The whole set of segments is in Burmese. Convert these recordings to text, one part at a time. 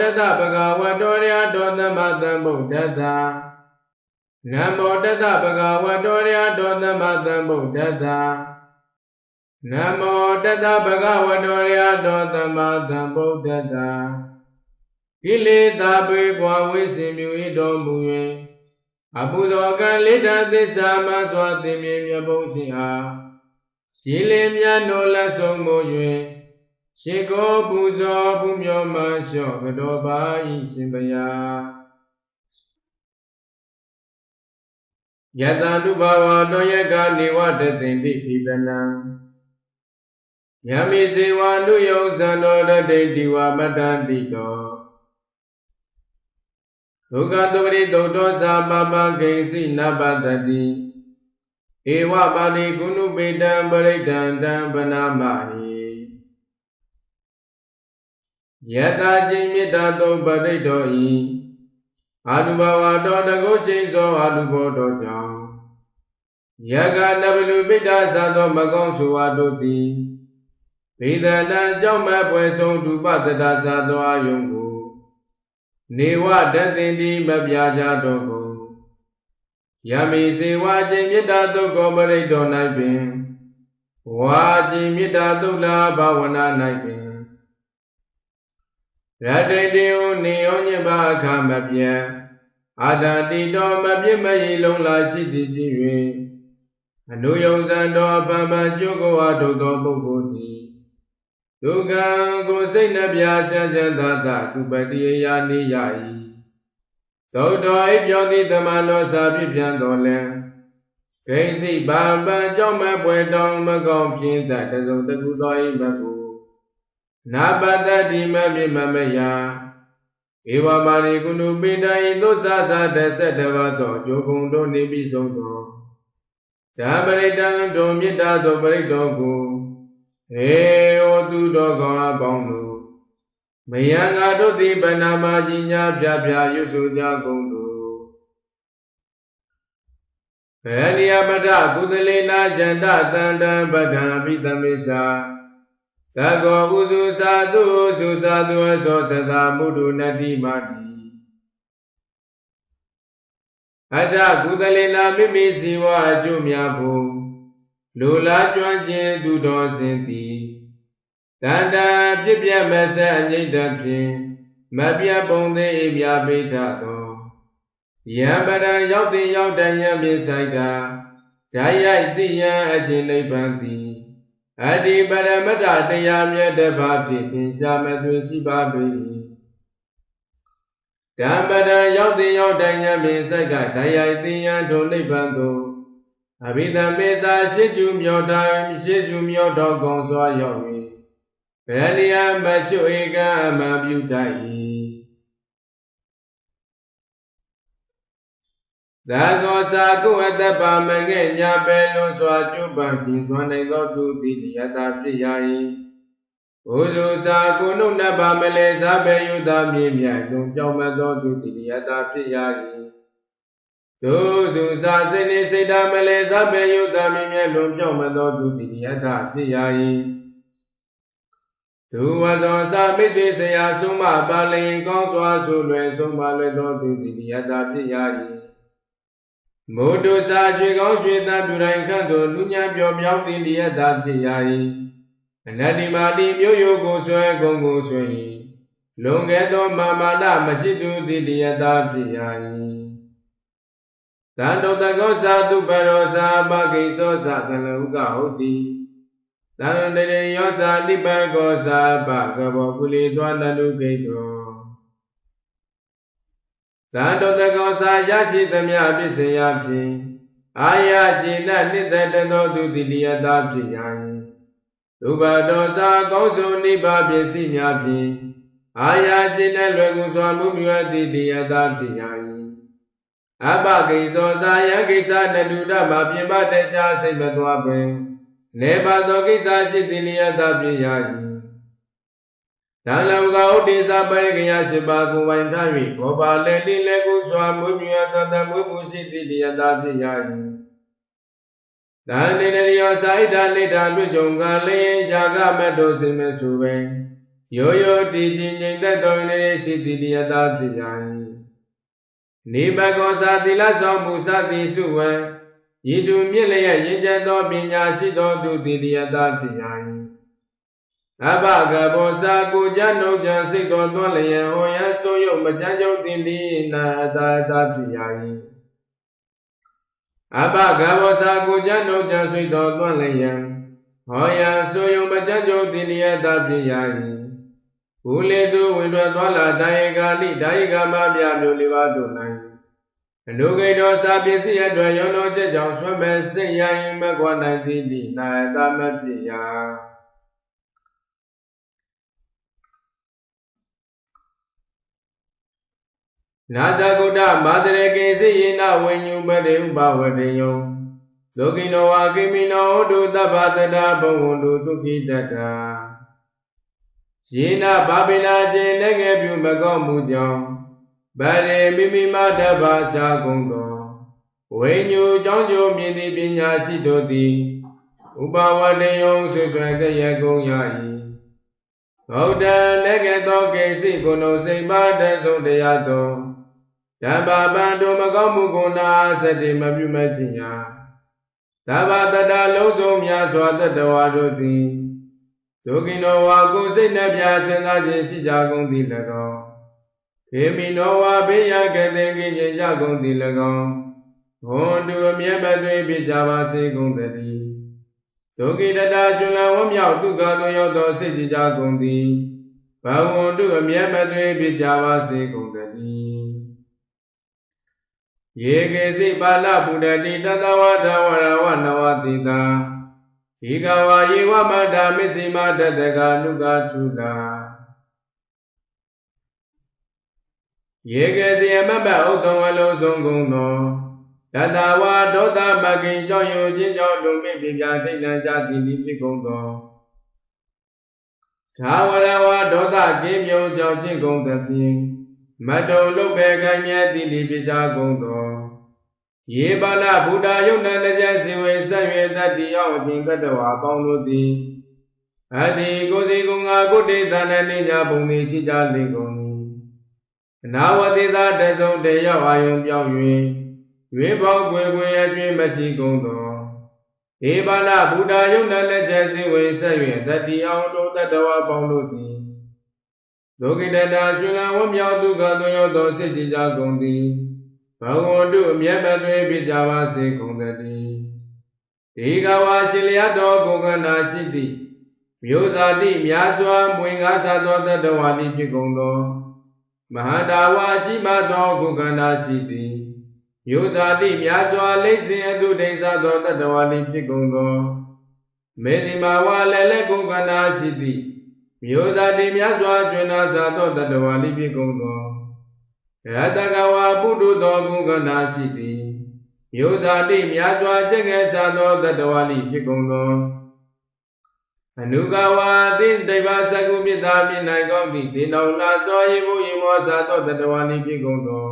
နမောတတဗဂဝတောရတောသမသမ္ဗုဒ္ဓတ္တနမောတတဗဂဝတောရတောသမသမ္ဗုဒ္ဓတ္တနမောတတဗဂဝတောရတောသမသမ္ဗုဒ္ဓတ္တကိလေသာပေကွာဝိစင်မြူ၏တော်မူ၍အပုသောကံလိတ္တသစ္စာမစွာသိမြင်မြတ်ဘုံရှိအားရည်လင်းမြတ်တော်လက်ဆုံးမူ၍ ရှင်ကိုပူဇော်ပူမျောမှလျှော့ကတော်ပါ၏ရှင်ဘုရားယတတုဘဝတောယကနေဝတသိင်တိခိတနံယမိဇေဝနုယောဇံတော်တတိတိဝမတ္တတိတောဒုက္ခတဝရိတုတ်တောသာပပဂိစီနပတတိဧဝပါတိကုဏုပေတံပရိဒံတံပနာမဟိ ယတจิမေတ္တာသောပရိတောဤအာတုဘဝတော်တကုချိန်သောအာတုဘောတော်ကြောင့်ယကနဗလူပိတ္တာသသောမကောင်းဆိုဝါတို့သည်ဗေဒနာကြောင့်မဲ့ပွဲဆုံးဒုပတတသာသောအာယုံကို နေဝတသင်တိမပြကြတော့ကိုယမိစေဝါခြင်းမေတ္တာသုကောပရိတော၌ပင်ဝါခြင်းမေတ္တာသုလာဘာဝနာ၌ပင် ရတေတေဟုနေယောညပါအခမပြတ်အာတတိတော်မပြစ်မရည်လုံးလာရှိသည်ဖြစ်၍အနုယုံဇံတော်ပံပံကျုပ်ကိုအထုသောပုဂ္ဂိုလ်သည်ဒုက္ခကိုစိတ်နှပြချမ်းချမ်းသာသာကုပတိယယာနေရ၏သောတော်အိပ်ပြောသည်တမန်တော်စာဖြစ်ပြန်တော်လဲဂိစိပံပံကြောင့်မဲ့ပွဲတောင်းမကောင်းပြင်းတတ်တစုံတကူသောအိမ်မကူ နာပတ္တိမမြမမယဧဝမာရိကုဏုပိတံဤသို့သာသာတဆက်တပါသောဂျိုကုံတို့နေပြီးဆုံးသောဓမ္မရိတံတို့မေတ္တာသောပရိတောကိုဟေဩသူတော်ကောင်းအပေါင်းတို့မယံငါတို့သည်ဗနာမကြီးညာပြပြရွတ်ဆိုကြကုန်တို့ဗေနိယပဒကုသလေနာဇန္တတန္တံပဒံပိသမေသာ သကောဥစုသာတုစုသာတုအသောသတာမုဒုနတိမာတိအတ္တကုသလေနာမိမိစီဝအကျိုးများဖို့လူလားကျွမ်းကျင်သူတော်စင်သည်တန္တာပြည့်ပြတ်မဆက်အငိမ့်တဖြင့်မပြတ်ပုံသေးအပြပိဋ္ဌသောယံပရံရောက်တင်ရောက်တန်ယံပြဆိုင်တာဓာရိုက်တိယံအကျင့်နိဗ္ဗာန်သည် အတ္တိပရမတ္တတရားမြတ်တပါးဖြင့်သင်္ချာမသွေရှိပါပေ၏ဓမ္မတံရောက်တင်ရောက်တန်ယံပြဆိုင်ကဓာရိုက်တိယံထိုနိဗ္ဗာန်သို့အဘိဓမ္မေသာရှိကျူမြောတိုင်းရှိကျူမြောတော်ကောင်းစွာရောက်၍ဗေနိယမချွဧကအမှန်ပြုတတ်၏ သာကောစာကုအတ္တပါမငဲ့ညာပဲလွန်စွာကျုပ်ပံကြည်စွမ်းနိုင်သောသူသည်ယတာဖြစ်ရ၏ဘုဇုစာကုနုနတ်ပါမလေသာပဲယုတာမြင့်မြတ်လုံးကြောင်းမသောသူသည်ယတာဖြစ်ရ၏ဒုစုစာစိတ်နေစိတ်ဓာမလဲသဗ္ဗယုတမိမြဲလွန်ပြောင်းမသောသူတိယတဖြစ်ရ၏ဒုဝသောသာမိတိဆရာဆုံးမပါလင်ကောင်းစွာဆိုလွယ်ဆုံးပါလွယ်သောသူတိယတဖြစ်ရ၏ မိုးတုစာရွှေကောင်းရွှေသားပြုတိုင်းခန့်သို့လူညာပြောင်ပြောင်းတိယတဖြစ်ရ၏အနတ္တိမာတိမြို့ယိုကိုဆွဲကုန်ကိုဆွဲ၏လွန်ခဲ့သောမာမာနမရှိသူတိယတဖြစ်ရ၏သံတောတကောသာတုပရောသာပကိသောသာကလဥကဟုတ်တိသံတရေယောသာနိပကောသာပကဘောကုလီသောနတုကိတော သံတောတကောသာရရှိသမျှပစ္စယဖြင့်အာယจิနနိတတသောသူတိလျတာဖြစ်ရ၏သုဘတောသာကောင်းစုံနိဗ္ဗာန်ပစ္စည်းများဖြင့်အာယจิနလွယ်ကူစွာမှုမြတ်တိလျတာဖြစ်ရ၏အပကိသောသာယကိစ္စတတုဒမပြင်ပတကြစိတ်မသွားပင်နေပါသောကိစ္စရှိသည်လျက်သာပြရ၏ ဒါလဝကဥဒိသပရိကယရှိပါကိုဝိုင်ထား၍ဘောပါလေတိလေကုစွာမွေးမြတ်သောတမွေးမှုရှိသည်လျက်သာပြရ၏ဒါနေနရိယောစာဣဒာလိတာတွေ့ကြုံကလေးယာကမတ်တို့စင်မဲ့ဆိုပင်ယောယောတည်တည်ငြိမ်သက်တော်နေရှိသည်တယတာဖြစ်ရာ၏နေဘကောသာသီလဆောင်မှုစသည်စုဝံဤသူမြင့်လျက်ရင်ကျက်သောပညာရှိသောသူသည်တယတာဖြစ်ရာ၏ အဘကဘောစာကိုကြနှုတ်ကြစိတ်တော်သွန်းလျက်ဟောရဆိုယုတ်မကြမ်းကြုတ်တင်သည်နာအတာတာဖြစ်ရာ၏အဘကဘောစာကိုကြနှုတ်ကြစိတ်တော်သွန်းလျက်ဟောရဆိုယုတ်မကြမ်းကြုတ်တင်လျက်တာဖြစ်ရာ၏ဘူလေတုဝင်ထွက်သွားလာတိုင်းကာလိတိုင်းကာမပြမျိုးလေးပါးတို့၌အနုဂိတောစာပစ္စည်းအတွက်ရောတော်ချက်ကြောင့်ဆွမ်းမဲ့စိတ်ရရင်မကွာနိုင်သည်လိနာယတမဖြစ်ရာ နာဇဂုတ္တမာတရေကေစိယေနဝိညုပတိဥပဝတေယောလောကိနောဝါကိမိနောဟောတုတဗ္ဗတတဘဝန္တုဒုက္ခိတတယေနဘာပိနာခြင်းလက်ငယ်ပြုမကောင်းမှုကြောင့်ဗရေမိမိမတဗ္ဗချာကုန်သောဝိညုကြောင့်ကြိုမြင်သည့်ပညာရှိတို့သည်ဥပဝတေယောဆွဆွဲကြရကုန်ရ၏ဗုဒ္ဓလက်ငယ်သောကေစိကုဏုစိတ်ပါတသုံးတရားသော ဓမ္မပံတို့မကောင်းမှုကိုနာစတိမပြုမဲ့ခြင်းညာသဗ္ဗတတလုံးစုံများစွာတတဝါတို့သည်ဒုကိနောဝါကိုစိတ်နှပြချမ်းသာခြင်းရှိကြကုန်သည်၎င်းခေမိနောဝါဘေးရကတဲ့ကိဉ္ကြကုန်သည်၎င်းဘွန်တူအမြဲမသွေးပြကြပါစေကုန်သတည်းဒုကိတတကျွလဝမြောက်ဒုက္ခသို့ရောက်သောစိတ်ကြကုန်သည်ဘဝန္တုအမြဲမသွေးပြကြပါစေကုန်သတည်း ယေကေစိပါဠဗုဒ္ဓတိတတဝါဒဝရဝနဝတိတာဤကဝါယေဝမတ္တမစ္စည်းမတတကနုကထုလာယေကေစီအမဘဥတ္တဝလုံးဆုံးကုန်သောတတဝါဒေါသမကိင်ကြောင့်ယုံခြင်းကြောင့်လုံမိပြပြထိတ်လန့်ကြသည်ဤဖြစ်ကုန်သောသာဝရဝဒေါသကင်းမြုံကြောင့်ခြင်းကုန်သဖြင့် မတုံလုတ်ပဲခိုင်မြဲသည်ဤဖြစ်ကြကုန်သောယေပါဏဗုဒ္ဓယုတ်တန်တကြစီဝေဆက်၍တတ္တိယောအပြင်ကတ္တဝါပေါင်းတို့သည်အတ္တိကိုယ်စီကုငါကုတေသနနိညာဘုံသည်ရှိကြလိမ့်ကုန်၏အနာဝတိသာတဆုံတရောက်အာယုံပြောင်း၍ရွေးပေါက်ွယ်ွယ်အကျွင်းမရှိကုန်သောဧပါဏဗုဒ္ဓယုတ်တန်တကြစီဝေဆက်၍တတ္တိအောင်တို့တတ္တဝါပေါင်းတို့သည် ဒုက္ခိတတာကျွလဝမြောက်ဒုက္ခသွရောက်သောစိတ်ကြည်ကြကုန်သည်ဘဝန္တုအမြဲမသွေပြကြပါစေကုန်သတည်းဒီကဝါရှင်လျတ်တော်ကိုကနာရှိသည့်မြို့သာတိများစွာမွေငါးစားသောတတဝါတိဖြစ်ကုန်သောမဟာတာဝါကြီးမသောကိုကနာရှိသည်မြို့သာတိများစွာလိမ့်စဉ်အတုဒိဋ္ဌသောတတဝါတိဖြစ်ကုန်သောမေတိမာဝါလည်းလည်းကိုကနာရှိသည် မြို့သာတိများစွာကျွမ်းနာစားသောတတဝါတိဖြစ်ကုန်သောရတကဝါပုထုသောကုကနာရှိသည်ယောဇာတိမြာစွာကျက်ငယ်စားသောတတဝါလိဖြစ်ကုန်သောအနုကဝါတိတိဗ္ဗစကုမြစ်သာမြင်နိုင်ကောင်းသည့်ဒေနောနာစောယေဘုယေမောစားသောတတဝါလိဖြစ်ကုန်သော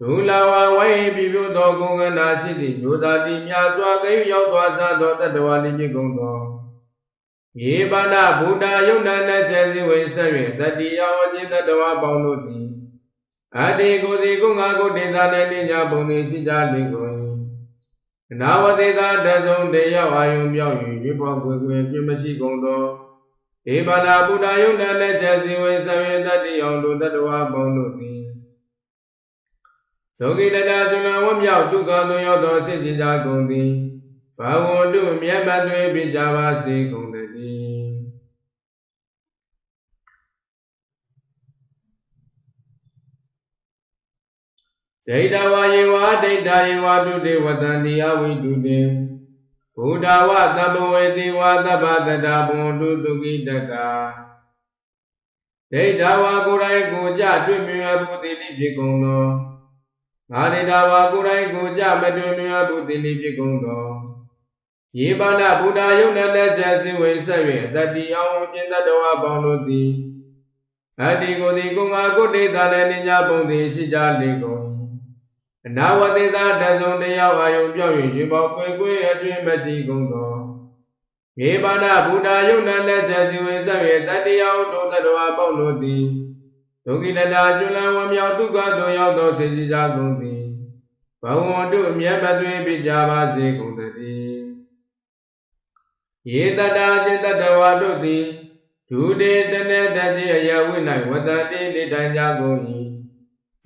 ဒုလဝဝိပြပြသောကုကနာရှိသည်ယောဇာတိမြာစွာကိရောက်သွားစားသောတတဝါလိဖြစ်ကုန်သော ယေပါဏဗုဒ္ဓယုတ်တန်တဲ့ခြေစီဝေဆက်၍တတိယဝจิตတဝါပေါင်းတို့သည်အတ္တိကိုယ်စီကိုငါကိုဒေသနဲ့နိညာဘုံတွေရှိကြလိမ့်ကုန်အနာဝတိသာတသုံးတရားအာယုံပြောင်း၍ရေပေါ်ကွယ်ကွယ်ပြမရှိကုန်သောဧပါဏဗုဒ္ဓယုံတလက်ချက်စီဝေဆဝေတတိအောင်တို့တတဝဘုံတို့သည်ဒုက္ခိတတသုလဝမြောက်ဒုက္ခသွန်ရောက်သောစိတ်ကြကုန်သည်ဘာဝန္တုမြတ်မသွေပြကြပါစေကုန်တည်း ဒိဋ္ဌဝါယေဝဒိဋ္ဌယေဝတုတေဝတံတိအဝိတုတေဘုဒ္ဓဝသဗ္ဗဝေတိဝသဗ္ဗတတဘွန်တုတုကိတတာဒိဋ္ဌဝါကိုယ်တိုင်ကိုကြတွေ့မြင်မှုတိလိဖြစ်ကုန်သောငါဒိဋ္ဌဝါကိုယ်တိုင်ကိုကြမတွေ့မြင်မှုတိလိဖြစ်ကုန်သောယေပါဏဗုဒ္ဓယုံနဲ့ကျစင်ဝေဆက်၍တတိအောင်ကျင့်တတဝါပေါင်းတို့သည်အတ္တိကိုယ်ဒီကိုငါကိုတေတာလည်းနိညာပုံသည်ရှိကြလေကုန် အနာဝတိသာတသုံတရားအာယုံပြောင်း၍ရေပေါကွယ်ကွယ်အတွင်မရှိကုန်သောေပါဏဗုဒ္ဓယုံနာလက်ချက်စီဝေဆက်၍တတ္တိယဟုတောတတဝါပေါင်းတို့သည်ဒုက္ခိတတာကျွလံဝမြောက်ဒုက္ခတို့ရောက်သောစေကြကြကုန်သည်ဘဝန္တုအမြတ်မသွေပြကြပါစေကုန်သတည်းယေတတာจิตတဝါတို့သည်ဒုတေတနေတတိအယဝိ၌ဝတ္တတိနေတံကြကုန်၏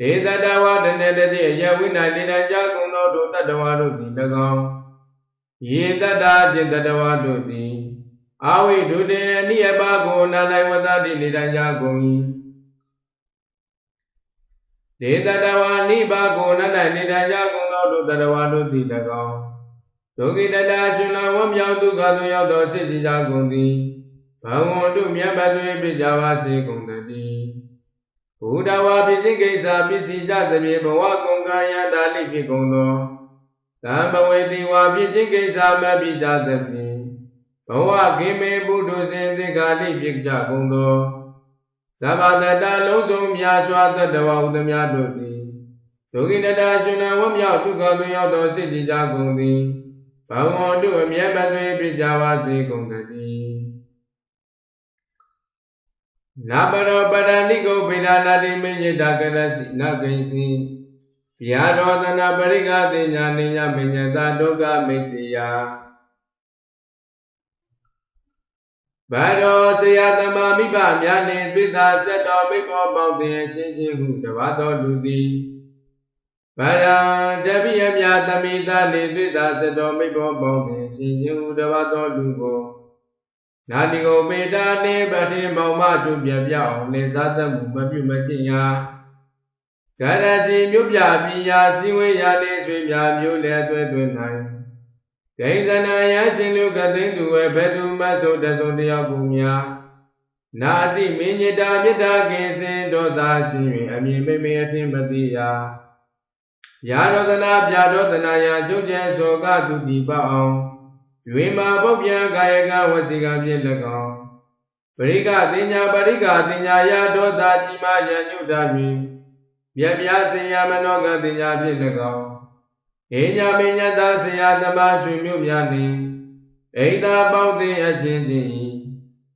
ဒေတတဝါတနေတတိအယဝိ၌နေတံကြကုန်သောဒုတတဝါတို့သည်၎င်းယေတတာจิตတဝါတို့သည်အာဝိဒုတေအနိယပါကိုနာ၌ဝတ္တတိနေတံကြကုန်၏ဒေတတဝါနိဘာကိုနာ၌နေတံကြကုန်သောဒုတတဝါတို့သည်၎င်းဒုက္ခိတတာရှင်လဝမြောက်ဒုက္ခသို့ရောက်သောစိတ်ကြကုန်သည်ဘဝန္တုမြတ်မသွေပြကြပါစေကုန်တည်း ဘုဒ္ဓဝါပိစိကိစ္စပစ္စည်းကြသဖြင့်ဘဝကုန်ကံယတာလိဖြစ်ကုန်သောသံဘဝေတိဝါပိစိကိစ္စမပိကြသဖြင့်ဘဝကိမေဘုဒ္ဓဇင်သင်္ခါလိဖြစ်ကြကုန်သောသဗ္ဗတတလုံးစုံမြာစွာတတဝဥဒမြတို့သည်ဒုက္ခိတတာရှင်လဝမြောက်ဒုက္ခသို့ရောက်သောစိတ်ကြကုန်သည်ဘဝန္တုအမြတ်မသွေပြကြပါစေကုန်တည်း နာပရောပရဏိကိုဗေဒနာတိမေညတာကရစီနဂိဉ္စီဗျာရောသနာပရိကတိညာနိညာမေညတာဒုက္ခမိတ်စီယဘာရောဆရာသမာမိဘများနှင့်တွေ့တာဆက်တော်မိဘောပေါင်းတင်ရှင်းခြင်းဟုတပါတော်လူသည်ဘာရာတပိယမြသမိသားနှင့်တွေ့တာဆက်တော်မိဘောပေါင်းတင်ရှင်းခြင်းဟုတပါတော်လူကို နာတိကိုပေတာနေပတိမောင်မကျုပြပြအောင်နေစားတတ်မှုမပြုမကျင့်ရာကရစီမြို့ပြပညာစီဝေရာနေဆွေပြမြို့လေအတွဲတွင်နိုင်ဂိဉ္စနာယရှင်လူကသိမ့်သူဝဲဘယ်သူမဆိုတစုံတယောက်ကိုများနာတိမင်းညတာမေတ္တာကင်စင်ဒေါသရှင်၍အမြင်မိမိအဖြစ်မသိရာယာရောဒနာပြတော်ဒနာယကျုပ်ကျဲသောကတုတိပအောင် ရွေမာပုတ်ပြန်ကာယကဝစီကဖြင့်၎င်းပရိကတင်ညာပရိကတင်ညာယဒေါသကြီးမာယံညုတာဖြင့်မြတ်ပြားစင်ယမနောကတင်ညာဖြင့်၎င်းဧညာမညတဆရာသမားရွှေမြို့များနှင့်အိဒါပေါင်းသည်အချင်းချင်းဤ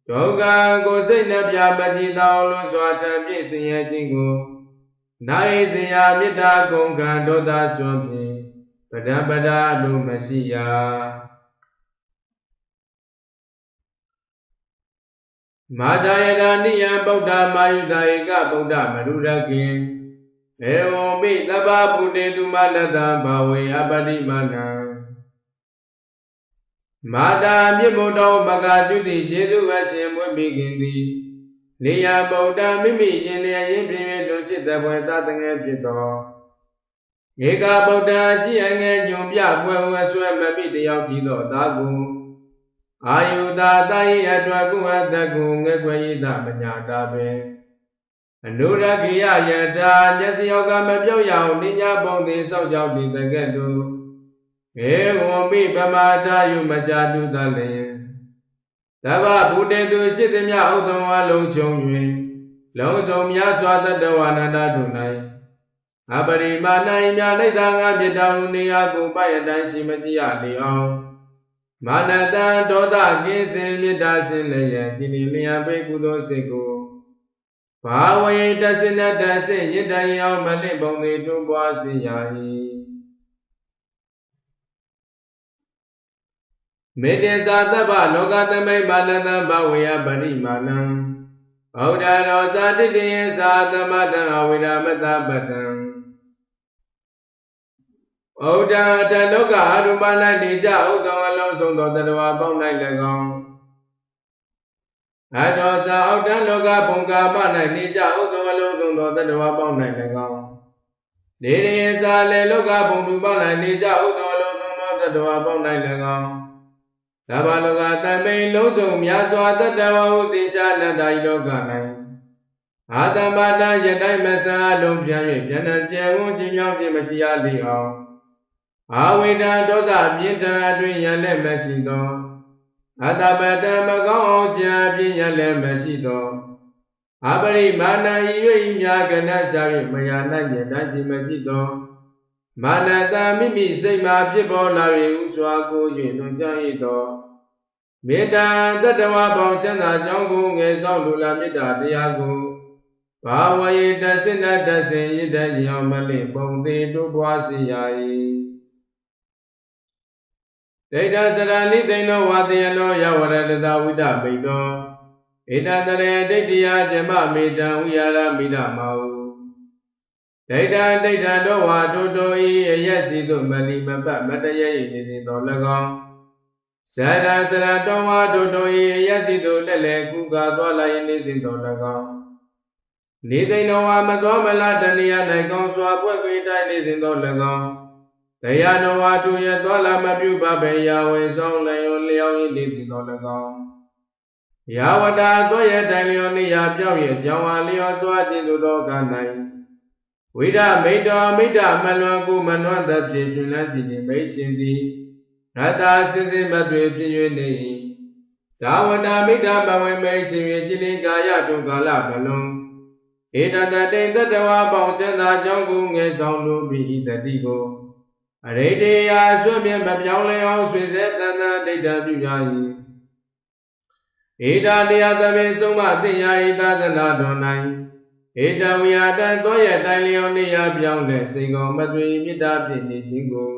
ဒုက္ခကိုစိတ်နှပြမကြည်တော်လွန်စွာတံပြည့်စင်ရဲ့ခြင်းကိုနိုင်စရာမေတ္တာကုန်ကံဒေါသစွန့်ဖြင့်ပဒံပဒလိုမရှိရာ မာတာယတာနိယံဗုဒ္ဓမာယုတာဧကဗုဒ္ဓမရုရကိဧဝံပိသဗ္ဗဗုတေတုမနတဘာဝေအပတိမာနံမာတာမြင့်မို့တော်မဂတုတိခြေသူအရှင်မွေးမိခင်သည်နေယဗုဒ္ဓမိမိရင်လျင်ရင်ပြင်းတွင်ချစ်တဲ့ဘွယ်သတငယ်ဖြစ်တော်ဧကဗုဒ္ဓအကြည့်အငယ်ညွန်ပြပွဲဝဲဆွဲမမိတယောက်ကြီးသောသာကု အာယုတာတာယိအတွက်ကုအတကုငဲ့ခွေယိတမညာတာပင်အနုရကိယယတာမျက်စိယောက်ကမပြောက်ရအောင်နိညာပုံသည်စောက်ကြောက်ပြီးတကဲ့သို့ေဝံပိပမာတာယုမချတုတလေသဗ္ဗဗုတေတုရှိသည်မြဥဒ္ဓဝါလုံးချုံ၍လုံးစုံများစွာတတဝနန္တတု၌အပရိမာဏိမြလိုက်တာငါပြတောင်နေရာကိုပယတိုင်းရှိမတိရလေအောင် မာနတံဒေါသကင်းစင်မေတ္တာရှင်လည်းယတိနိလျံပေကုသိုလ်စိတ်ကိုဘာဝေတသနတစေယတယံမလိပုံသေးတွန်းပွားစေရ၏မေတ္တသာတဗ္ဗလောကသမိတ်မာနတံဘဝေယပရိမာဏံဗုဒ္ဓရောဇာတိတေသာသမတံအဝိရမတပတံ ဩဒာတလောကအရူပ၌နေကြဥဒ္ဒဝလုံးဆုံးသောတတဝါပေါင်း၌၎င်းအတောသာဩဒံလောကဘုံကာမ၌နေကြဥဒ္ဒဝလုံးဆုံးသောတတဝါပေါင်း၌၎င်းနေရေသာလေလောကဘုံသူပေါင်း၌နေကြဥဒ္ဒဝလုံးဆုံးသောတတဝါပေါင်း၌၎င်းသဗ္ဗလောကတမိန်လုံးစုံများစွာတတဝဟုသင်္ချာနတ္တာဤလောက၌အာတမတယတိုင်းမဆာလုံးပြန်၍ပြန်နှံကျယ်ဝန်းခြင်းမြောင်းခြင်းမရှိရလေအောင် အာဝိဒံဒေါသပြင်းထန်အတွင်ရလည်းမရှိသောအတ္တပတံမကောင်းအောင်ကြာပြင်းရလည်းမရှိသောအပရိမာဏဤ၍ဤမြာကနချ၍မယာနိုင်ညတရှိမရှိသောမာနတမိမိစိတ်မှာဖြစ်ပေါ်လာ၍ဥစွာကို၍လွန်ချ၏သောမေတ္တာတတ္တဝါပေါင်းချမ်းသာကြောင်းကိုငယ်ဆောင်လူလာမေတ္တာတရားကိုဘာဝယေတစိနတဆင်ရတ္တရောမလိပုံသေးတို့ပွားစီယာ၏ ဒိဋ္ဌစရဏိသိဏောဝါတယနောယဝရတတဝိဒပိတောဧတတရေဒိဋ္ဌိယဇမမေတံဝိဟာရမိဒမောဒိဋ္ဌဒိဋ္ဌတောဝါတောတောဤအယက်စီတို့မတိမပတ်မတရေဤနေနေတော်၎င်းဇရစရတောဝါတောတောဤအယက်စီတို့လက်လက်ကုကာသွားလာ၏နေစဉ်တော်၎င်းနေသိဏဝါမတော်မလားတဏှာ၌ကောင်းစွာပွက်ကွေးတိုင်းနေစဉ်တော်၎င်း တရားတော်ဝါတူရတော်လာမပြုပါပဲရာဝေဆောင်လျောလျောင်း၏နေစဉ်တော်၎င်းယာဝတာသောရတိုင်လျောနေရာပြောင်းရကြောင်းဝါလျောစွာတင်သူတော်က၌ဝိဒမိတ္တောမိတ္တမလွန်ကိုမနှောသဖြင့်ရှင်လန်းကြည်နေမိတ်ရှင်သည်ရတ္တာစင်စစ်မတွေဖြစ်၍နေ၏ဒါဝတာမိတ္တဘဝေမိတ်ရှင်၍จิနေကာယတုကာလဘလွန်ဧတတတိတတဝါပေါင်းချမ်းသာကြောင်းကိုငယ်ဆောင်လိုပြီးတတိကို အရိတေယာဆွမြမပြောင်းလဲအောင်ဆွေစေတန်တန်ဒိဋ္ဌပြုကြ၏ဧတာတရားသဖြင့်ဆုံးမသိရာဤသာသနာတော်၌ဧတဝိယတံသောရတိုင်လျောနေရာပြောင်းတဲ့စိန်ကောင်မသွေမေတ္တာဖြင့်နေခြင်းကို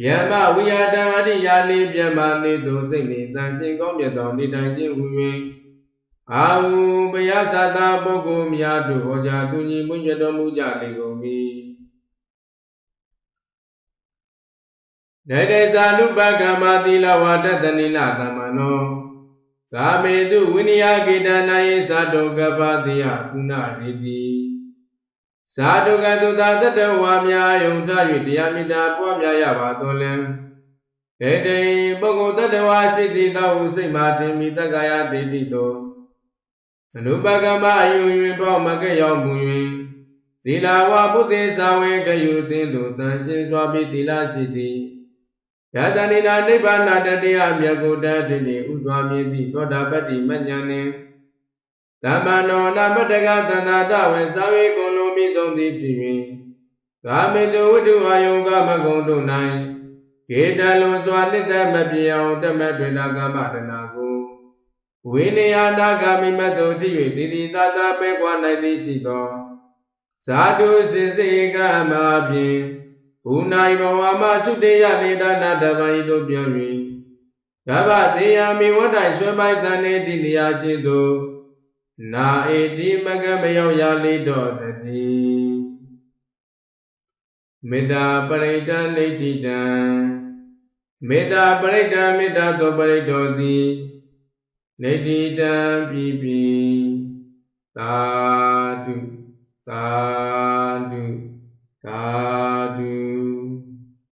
ဗျမ္မဝိယတံအရိယာနေဗျမ္မာနေသူစိတ်နေတန်ရှင်ကောင်းမြတ်သောနေတိုင်ခြင်းဟူ၍အာဟုဘုရားသာသာပုဂ္ဂိုလ်များတို့ဟောကြားသူညီမွညွတ်တော်မူကြလေကုန်၏ ဒေတေဇာနုပကမ္မသီလဝါဒတနိလသမ္မနောကာမေတုဝိနည်းကေတနာယေသတောကပ္ပတိယကုဏရေတိဇာတုကတုသာတတဝါများယုံထ၍တရားမေတ္တာပွားများရပါတော်လဲဒေတေပုဂ္ဂိုလ်တတဝါရှိသည်သောဟုစိတ်မှထင်မိတက္ကရာတိတိတောအနုပကမ္မအယု၍ပေါမကဲ့ရောက်မူ၍သီလဝါဘုသေသာဝေကယူတင်သူတန်ရှင်းစွာပြီးသီလရှိသည် ယတဏိနာနိဗ္ဗာန်တတရားမြတ်ကိုတတ်တိဥစွာမြည်သည့်သောတာပတ္တိမဉ္ဇဉ်နှင့်သမ္မနောနာမတကသန္တာတဝေသာဝေကုံလုံးမိဆုံးသည်ဖြစ်၍ကာမေတုဝတ္ထုအာယုကမကုံတို့၌ကေတလွန်စွာနှစ်သက်မပြေအောင်တမတ်တွင်နာကမတနာကိုဝိနည်းအနာဂမိမတ်တို့ဖြစ်၍တိတိသာသာပဲကွာနိုင်သည်ရှိသောဇာတုစင်စေကမဖြင့် ဘူနာယဘဝမှာသုတေယနေဒါနာတပံဤတို့ပြော၍ကဗ္ဗသေယမိဝတ္တိုင်ဆွဲပိုက်တန်နေတိနေရာจิตသို့နာဧတိမကမရောက်ရလေတော့တည်းမေတ္တာပရိဒံနေတိတံမေတ္တာပရိဒံမေတ္တာသောပရိဒောတိနေတိတံပြီပြီသာဓုသာဓုသာ